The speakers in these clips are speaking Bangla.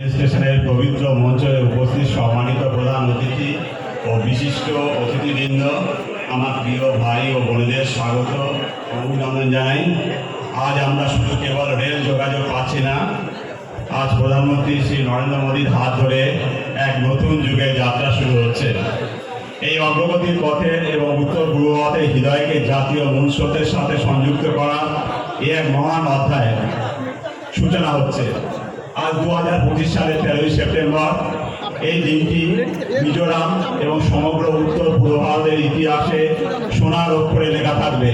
স্টেশনের পবিত্র মঞ্চে উপস্থিত সম্মানিত প্রধান অতিথি ও বিশিষ্ট অতিথিবৃন্দ, আমার প্রিয় ভাই ও বোনেদের স্বাগত অভিনন্দন জানাই। আজ আমরা শুধু কেবল রেল যোগাযোগ পাচ্ছি না, আজ প্রধানমন্ত্রী শ্রী নরেন্দ্র মোদীর হাত ধরে এক নতুন যুগের যাত্রা শুরু হচ্ছে। এই অগ্রগতির পথে এবং উত্তর পূর্বভারতের হৃদয়কে জাতীয় মনুষ্যত্বের সাথে সংযুক্ত করা এ এক মহান অধ্যায় সূচনা হচ্ছে। আজ দু হাজার পঁচিশ সালের তেরোই সেপ্টেম্বর এই দিনটি মিজোরাম এবং সমগ্র উত্তর পূর্ব ভারতের ইতিহাসে সোনার অক্ষরে লেখা থাকবে।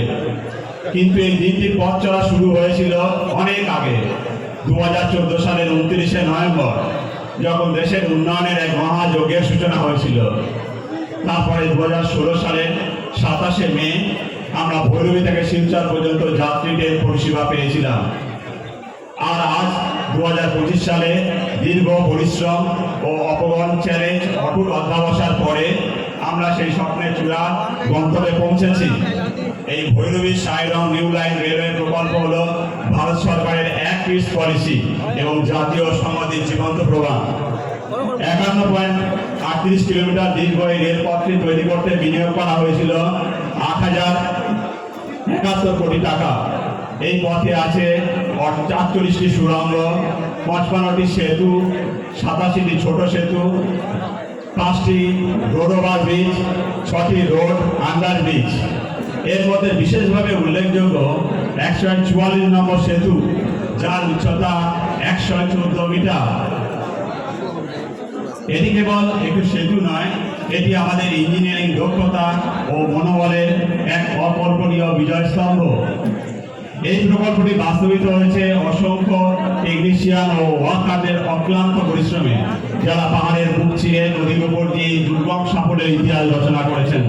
কিন্তু এই দিনটির পথ চলা শুরু হয়েছিল অনেক আগে দু হাজার চোদ্দ সালের উনত্রিশে নভেম্বর, যখন দেশের উন্নয়নের এক মহাযজ্ঞের সূচনা হয়েছিল। তারপরে দু হাজার ষোলো সালের সাতাশে মে আমরা ভৈরবী থেকে শিলচর পর্যন্ত যাত্রী ট্রেন পরিষেবা পেয়েছিলাম। আর আজ দু হাজার পঁচিশ সালে দীর্ঘ পরিশ্রম ও অপগণ চ্যালেঞ্জ অটুট অধ্যাবসার পরে আমরা সেই স্বপ্নের চূড়া গন্তব্যে পৌঁছেছি। এই Bairabi Sairang new line railway প্রকল্প হল ভারত সরকারের এক পিস পলিসি এবং জাতীয় সংহতির জীবন্ত প্রমাণ। একান্ন পয়েন্ট আটত্রিশ কিলোমিটার দীর্ঘ এই রেলপথটি তৈরি করতে বিনিয়োগ করা হয়েছিল আট হাজার একাত্তর কোটি টাকা। এই পথে আছে চারচল্লিশটি সুড়ঙ্গ, পঁচপান্নটি সেতু, সাতাশিটি ছোট সেতু, পাঁচটি রোড ব্রিজ, ছটি রোড আন্ডার ব্রিজ। এর মধ্যে বিশেষভাবে উল্লেখযোগ্য একশো চুয়াল্লিশ নম্বর সেতু, যার উচ্চতা একশো চোদ্দ মিটার। এটি কেবল একটি সেতু নয়, এটি আমাদের ইঞ্জিনিয়ারিং দক্ষতা ও মনোবলের এক অকল্পনীয় বিজয়স্তম্ভ। এই প্রকল্পটি বাস্তবিত হয়েছে অসংখ্য টেকনিশিয়ান ও ওয়ার্কারদের অক্লান্ত পরিশ্রমে। যারা পাহাড়ের বুক চিরে নদীর উপর দিয়ে দুর্গম সাফল্যের ইতিহাস রচনা করেছেন।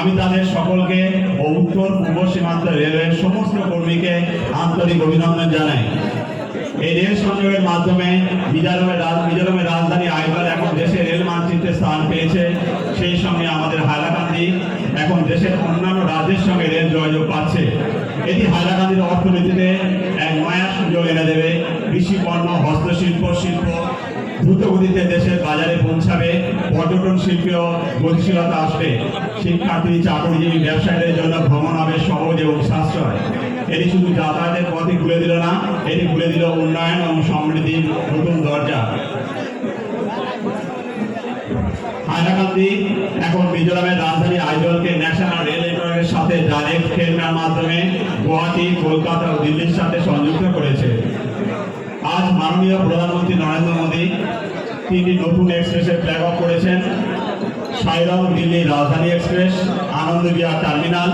আমি তাদের সকলকে ও উত্তর পূর্ব সীমান্ত রেলওয়ের সমস্ত কর্মীকে আন্তরিক অভিনন্দন জানাই। এই রেল সংযোগের মাধ্যমে মিজোরামের মিজোরামের রাজধানী আইবার এখন দেশের রেল মানচিত্রে স্থান পেয়েছে। সেই সঙ্গে আমাদের হাইলাকান্দি এখন দেশের অন্যান্য রাজ্যের সঙ্গে রেল যোগাযোগ পাচ্ছে এটি হাইলাকান্দির অর্থনীতিতে এক নয়া সুযোগ এনে দেবে। কৃষি পণ্য হস্তশিল্প, শিল্প দ্রুত গতিতে দেশের বাজারে পৌঁছাবে। পর্যটন শিল্পেও গতিশীলতা আসবে। শিক্ষার্থী, চাকরিজীবী, ব্যবসায়ীদের জন্য ভ্রমণ হবে সহজ এবং সাশ্রয়। এটি শুধু যাতায়াতের পথই খুলে দিল না, এটি খুলে দিল উন্নয়ন এবং সমৃদ্ধির নতুন দরজা। হাইলাকান্দি এখন মিজোরামের রাজধানী আইজলকে ন্যাশনাল সাথে ডাইরেক্ট ট্রেনের মাধ্যমে গুয়াহাটি, কলকাতা ও দিল্লির সাথে সংযুক্ত করেছে। আজ মাননীয় প্রধানমন্ত্রী নরেন্দ্র মোদী তিনটি নতুন এক্সপ্রেসের ফ্ল্যাগ অফ করেছেন। Sairang Delhi Rajdhani express Anand Vihar terminal,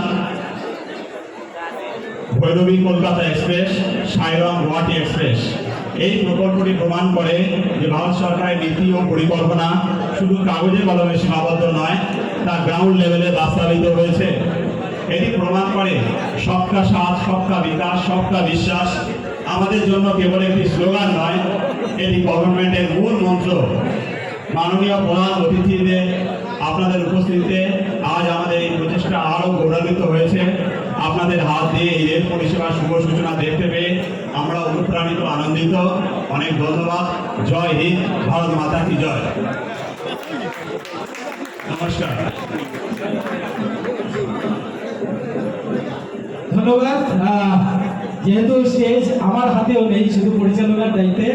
Bairabi Kolkata express Sairang Guwahati express. এই প্রকল্পটি প্রমাণ করে যে ভারত সরকারের নীতি ও পরিকল্পনা শুধু কাগজে কলমে সীমাবদ্ধ নয়, তা গ্রাউন্ড লেভেলে বাস্তবায়িত হয়েছে। প্রমাণ করে, সবকা সাথ, সবকা বিকাশ, সবকা বিশ্বাস। আমাদের জন্য কেবল একটি স্লোগান নয়, এটি গভর্নমেন্টের মূল মন্ত্র। মাননীয় প্রধান অতিথিদের আপনাদের উপস্থিতিতে আজ আমাদের এই প্রচেষ্টা আরও গৌরবান্বিত হয়েছে। আপনাদের হাত দিয়ে এই রেল পরিষেবার শুভ সূচনা দেখতে পেয়ে আমরা অনুপ্রাণিত, আনন্দিত। অনেক ধন্যবাদ। জয় হিন্দ, ভারত মাতা কি জয়। নমস্কার। ধন্যবাদ। যেহেতু স্টেজ আমার হাতেও নেই শুধু পরিচালনার দায়িত্বে।